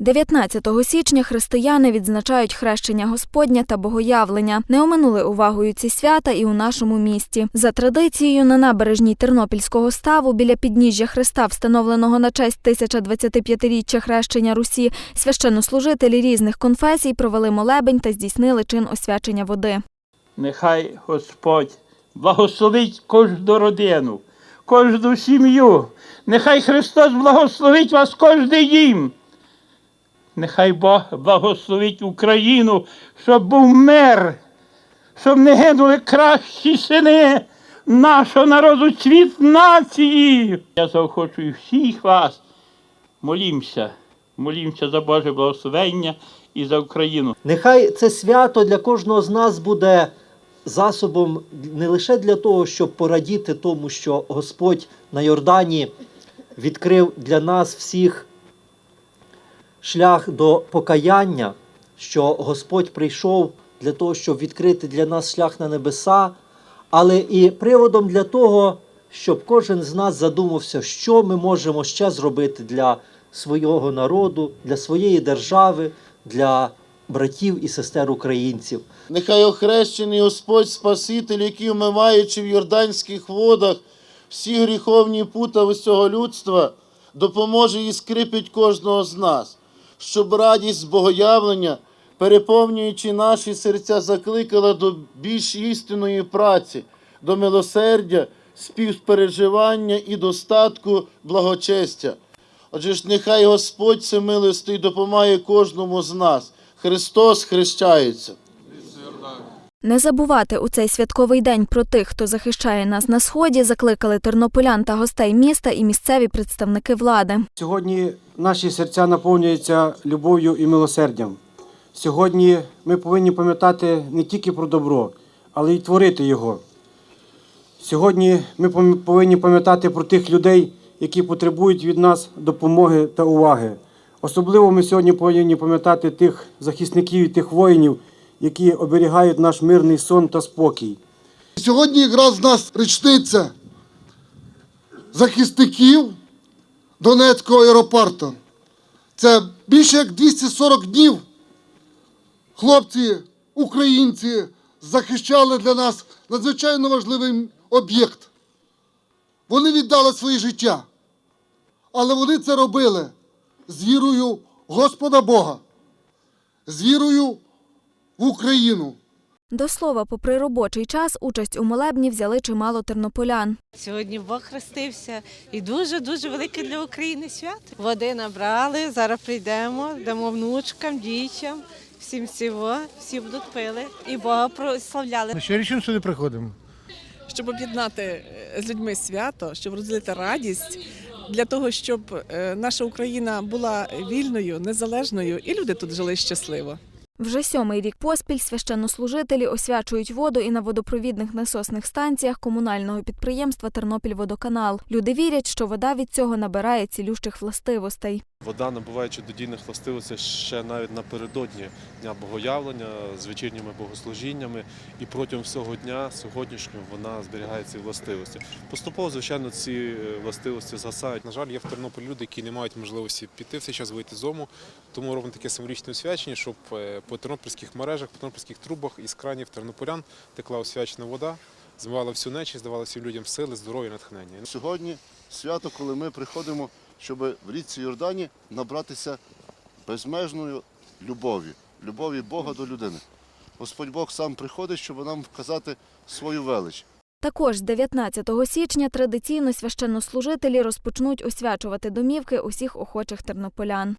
19 січня християни відзначають хрещення Господня та богоявлення. Не оминули увагою ці свята і у нашому місті. За традицією, на набережній Тернопільського ставу біля підніжжя Христа, встановленого на честь 1025-річчя хрещення Русі, священнослужителі різних конфесій провели молебень та здійснили чин освячення води. Нехай Господь благословить кожну родину, кожну сім'ю. Нехай Христос благословить вас кожен дім. Нехай Бог благословить Україну, щоб був мир, щоб не гинули кращі сини нашого народу, цвіт нації. Я заохочую всіх вас. Молімося, молімося за Боже благословення і за Україну. Нехай це свято для кожного з нас буде засобом не лише для того, щоб порадіти тому, що Господь на Йордані відкрив для нас всіх шлях до покаяння, що Господь прийшов для того, щоб відкрити для нас шлях на небеса, але і приводом для того, щоб кожен з нас задумався, що ми можемо ще зробити для свого народу, для своєї держави, для братів і сестер українців. Нехай охрещений Господь Спаситель, який, вмиваючи в Йорданських водах всі гріховні пута усього людства, допоможе і скріпить кожного з нас, щоб радість богоявлення, переповнюючи наші серця, закликала до більш істинної праці, до милосердя, співпереживання і достатку благочестя. Отже ж, нехай Господь це милостий допомагає кожному з нас. Христос хрещається. Не забувати у цей святковий день про тих, хто захищає нас на сході, закликали тернополян та гостей міста і місцеві представники влади. Сьогодні наші серця наповнюються любов'ю і милосердям. Сьогодні ми повинні пам'ятати не тільки про добро, але й творити його. Сьогодні ми повинні пам'ятати про тих людей, які потребують від нас допомоги та уваги. Особливо ми сьогодні повинні пам'ятати тих захисників і тих воїнів, які оберігають наш мирний сон та спокій. Сьогодні якраз в нас річниця захисників Донецького аеропорту. Це більше як 240 днів хлопці, українці захищали для нас надзвичайно важливий об'єкт. Вони віддали своє життя, але вони це робили з вірою Господа Бога, з вірою в Україну. До слова, попри робочий час, участь у молебні взяли чимало тернополян. Сьогодні Бог хрестився і дуже дуже велике для України свято. Води набрали, зараз прийдемо, дамо внучкам, дітям, всім всього, всі будуть пили і Бога прославляли. Що рішимо сюди приходимо? щоб об'єднати е, з людьми свято, щоб розділити радість для того, щоб е, наша Україна була вільною, незалежною, і люди тут жили щасливо. Вже сьомий рік поспіль священнослужителі освячують воду і на водопровідних насосних станціях комунального підприємства Тернопільводоканал. Люди вірять, що вода від цього набирає цілющих властивостей. Вода набуває чудодійних властивостей ще навіть напередодні Дня Богоявлення з вечірніми богослужіннями, і протягом всього дня сьогоднішнього вона зберігає ці властивості. Поступово, звичайно, ці е, властивості згасають. На жаль, є в Тернополі люди, які не мають можливості піти в цей час вийти з дому. Тому робимо таке символічне освячення, щоб е, по тернопільських мережах, по тернопільських трубах із кранів тернополян текла освячена вода, змивала всю нечість, давала всім людям сили, здоров'я, натхнення. Сьогодні свято, коли ми приходимо, щоб в річці Йордані набратися безмежною любові, любові Бога до людини. Господь Бог сам приходить, щоб нам вказати свою велич. Також з 19 січня традиційно священнослужителі розпочнуть освячувати домівки усіх охочих тернополян.